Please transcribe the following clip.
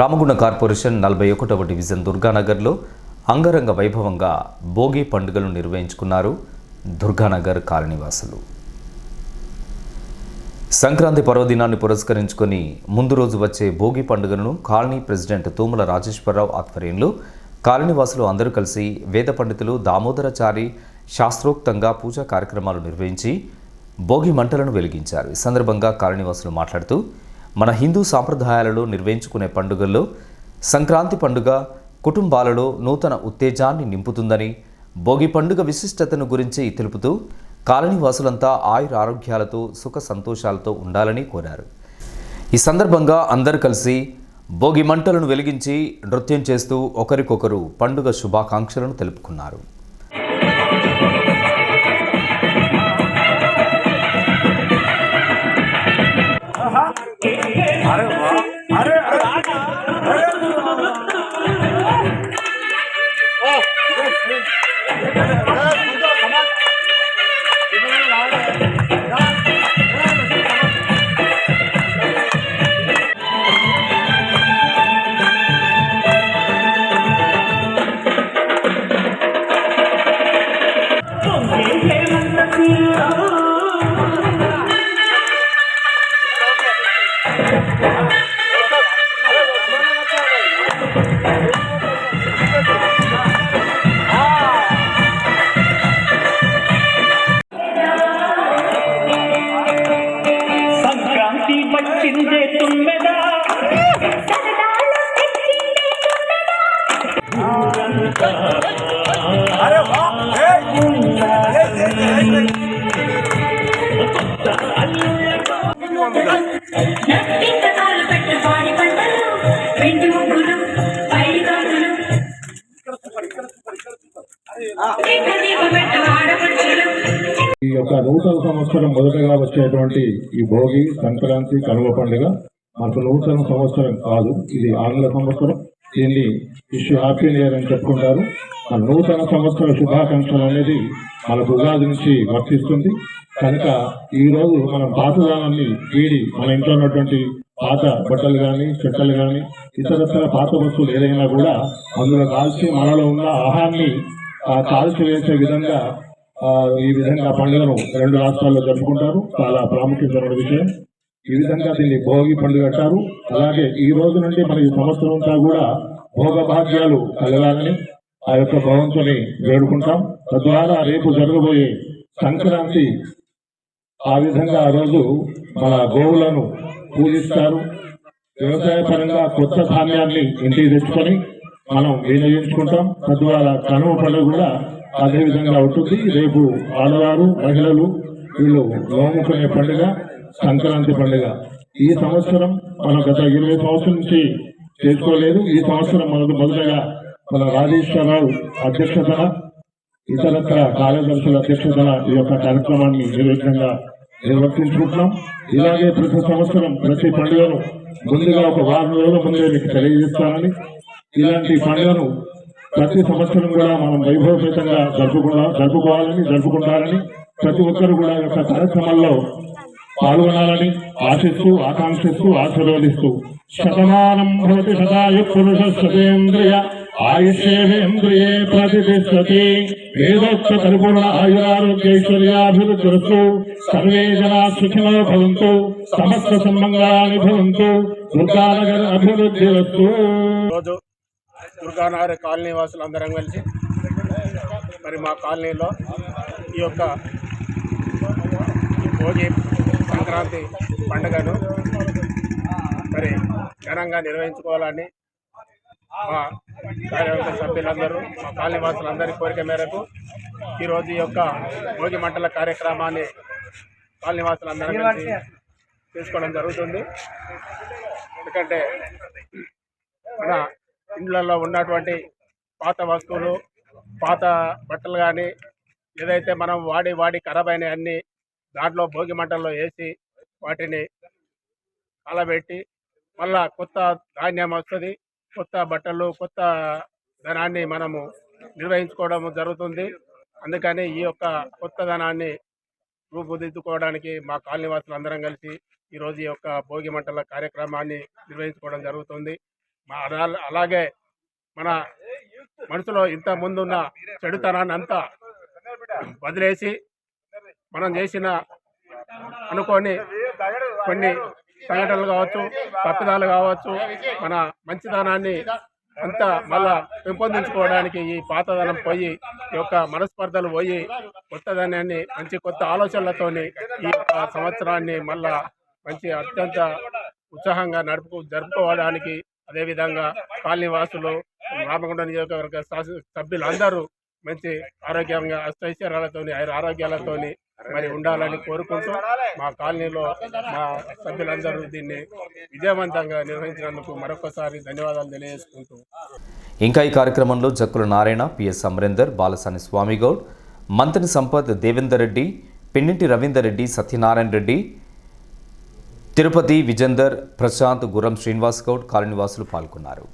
Ramagunda corporation నలభై ఒకటవ division దుర్గానగర్లో అంగరంగ వైభవంగా భోగి పండుగలు నిర్వహించుకున్నారు దుర్గానగర్ కాలనీవాసులు. సంక్రాంతి పర్వదినాన్ని పురస్కరించుకొని ముందు రోజు వచ్చే భోగి పండుగను కాలనీ ప్రెసిడెంట్ తూముల రాజేశ్వరరావు ఆధ్వర్యంలో కాలనీవాసులు అందరూ కలిసి వేద పండితులు దామోదరచారి శాస్త్రోక్తంగా పూజా కార్యక్రమాలు నిర్వహించి భోగి మంటలను వెలిగించారు. ఈ సందర్భంగా కాలనీవాసులు మాట్లాడుతూ మన హిందూ సాంప్రదాయాలలో నిర్వహించుకునే పండుగల్లో సంక్రాంతి పండుగ కుటుంబాలలో నూతన ఉత్తేజాన్ని నింపుతుందని భోగి పండుగ విశిష్టతను గురించి తెలుపుతూ కాలనీవాసులంతా ఆయుర ఆరోగ్యాలతో సుఖ సంతోషాలతో ఉండాలని కోరారు. ఈ సందర్భంగా అందరు కలిసి భోగి మంటలను వెలిగించి నృత్యం చేస్తూ ఒకరికొకరు పండుగ శుభాకాంక్షలను తెలుపుకున్నారు. వచ్చిందే తుమ్మెదా? పంటలు వెండి యొక్క నూతన సంవత్సరం మొదటగా వచ్చేటువంటి ఈ భోగి సంక్రాంతి కనుమ పండుగ. మనకు నూతన సంవత్సరం కాదు ఇది ఆంగ్ల సంవత్సరం. దీన్ని విష్ హ్యాపీ ఇయర్ అని చెప్పుకుంటారు. ఆ నూతన సంవత్సర శుభాకాంక్షలు అనేది మనకు ఉగాది నుంచి వర్తిస్తుంది. కనుక ఈరోజు మనం పాతదానాన్ని వీడి మన ఇంట్లో ఉన్నటువంటి పాత బట్టలు కానీ చెట్టలు కానీ ఇతరత్ర పాత వస్తువులు ఏదైనా కూడా అందులో కాల్చి మనలో ఉన్న ఆహాన్ని ఆ కాల్చి వేసే విధంగా ఈ విధంగా పండుగను రెండు రాష్ట్రాల్లో జరుపుకుంటారు. చాలా ప్రాముఖ్యత విషయం. ఈ విధంగా దీన్ని భోగి పండుగ అంటారు. అలాగే ఈ రోజు నుండి మన ఈ సంవత్సరం అంతా కూడా భోగ భాగ్యాలు కలగాలని ఆ యొక్క భగవంతుని వేడుకుంటాం. తద్వారా రేపు జరగబోయే సంక్రాంతి ఆ విధంగా ఆ రోజు మన గోవులను పూజిస్తారు. వ్యవసాయ పరంగా కొత్త ధాన్యాన్ని ఇంటికి తెచ్చుకొని మనం వినియోగించుకుంటాం. తద్వారా కనుమ పండుగ కూడా అదేవిధంగా ఉంటుంది. రేపు ఆడవారు మహిళలు వీళ్ళు నోముకునే పండుగ సంక్రాంతి పండుగ. ఈ సంవత్సరం మనం గత ఇరవై సంవత్సరం నుంచి చేసుకోలేదు. ఈ సంవత్సరం మనకు మొదటగా మన రాజేశ్వరరావు అధ్యక్షతన ఇతరత్ర కార్యదర్శుల అధ్యక్షతన ఈ యొక్క కార్యక్రమాన్ని నిర్వహించంగా నిర్వర్తించుకుంటున్నాం. ఇలాగే ప్రతి సంవత్సరం ప్రతి పండుగను ముందుగా ఒక వారం రోజుల ముందే మీకు తెలియజేస్తానని. ఇలాంటి పండుగను ప్రతి సంవత్సరం కూడా మనం వైభవపేతంగా జరుపుకుందాం జరుపుకోవాలని జరుపుకుంటారని ప్రతి ఒక్కరు కూడా యొక్క కార్యక్రమాల్లో పాల్గొనాలని ఆశిస్తూ ఆకాంక్షిస్తూ ఆశీర్వదిస్తూ శతమానం భవతి సదాయు పురుష సతేంద్రియ ఆయుష్యేంద్రియే ప్రతిష్టతి. వేదోక్త పరిపూర్ణ ఆయురారోగ్యైశ్వర్యాభివృద్ధిరస్తు సర్వే జనా సుఖినో భవంతు. సమస్త సన్మంగళాని భవంతు. దుర్గానగర అభివృద్ధిరస్తు. దుర్గానగర్ కాలనీ వాసులు అందరం కలిసి మరి మా కాలనీలో ఈ యొక్క భోగి సంక్రాంతి పండుగను మరి ఘనంగా నిర్వహించుకోవాలని మా కార్యవర్గ సభ్యులందరూ మా కాలనీ వాసులందరి కోరిక మేరకు ఈరోజు ఈ యొక్క భోగి మంటల కార్యక్రమాన్ని కాలనీ వాసులందరం కలిసి తీసుకోవడం జరుగుతుంది. ఎందుకంటే మన ఇండ్లలో ఉన్నటువంటి పాత వస్తువులు పాత బట్టలు కానీ ఏదైతే మనం వాడి వాడి ఖరాబ్ అయిన అన్ని దాంట్లో భోగి మంటల్లో వేసి వాటిని కలబెట్టి మళ్ళా కొత్త ధాన్యం వస్తుంది. కొత్త బట్టలు కొత్త ధనాన్ని మనము నిర్వహించుకోవడం జరుగుతుంది. అందుకని ఈ యొక్క కొత్త ధనాన్ని రూపుదిద్దుకోవడానికి మా కాలనీ వాసులు అందరం కలిసి ఈరోజు ఈ యొక్క భోగి మంటల కార్యక్రమాన్ని నిర్వహించుకోవడం జరుగుతుంది. అలాగే మన మనసులో ఇంత ముందున్న చెడుతనాన్ని అంతా వదిలేసి మనం చేసిన అనుకోని కొన్ని సంఘటనలు కావచ్చు తప్పిదాలు కావచ్చు మన మంచితనాన్ని అంతా మళ్ళా పెంపొందించుకోవడానికి ఈ పాతదనం పోయి ఈ యొక్క మనస్పర్ధలు పోయి కొత్తదనాన్ని మంచి కొత్త ఆలోచనలతోని ఈ యొక్క సంవత్సరాన్ని మళ్ళా మంచి అత్యంత ఉత్సాహంగా నడుపు జరుపుకోవడానికి అదేవిధంగా కాలనీ వాసులు రామగుండ నియోజకవర్గ శాసన సభ్యులందరూ మంచి ఆరోగ్యంగా అష్టైశ్వర్యాలతోని ఆయన ఆరోగ్యాలతోని మరి ఉండాలని కోరుకుంటూ మా కాలనీలో మా సభ్యులందరూ దీన్ని విజయవంతంగా నిర్వహించినందుకు మరొకసారి ధన్యవాదాలు తెలియజేసుకుంటూ. ఇంకా ఈ కార్యక్రమంలో జక్కుల నారాయణ పిఎస్ అమరేందర్ బాలసాని స్వామిగౌడ్ మంత్రి సంపత్ దేవేందర్ రెడ్డి పెన్నింటి రవీందర్ రెడ్డి సత్యనారాయణ రెడ్డి తిరుపతి విజేందర్ ప్రశాంత్ గుర్రం శ్రీనివాస్ గౌడ్ కాలనీవాసులు పాల్గొన్నారు.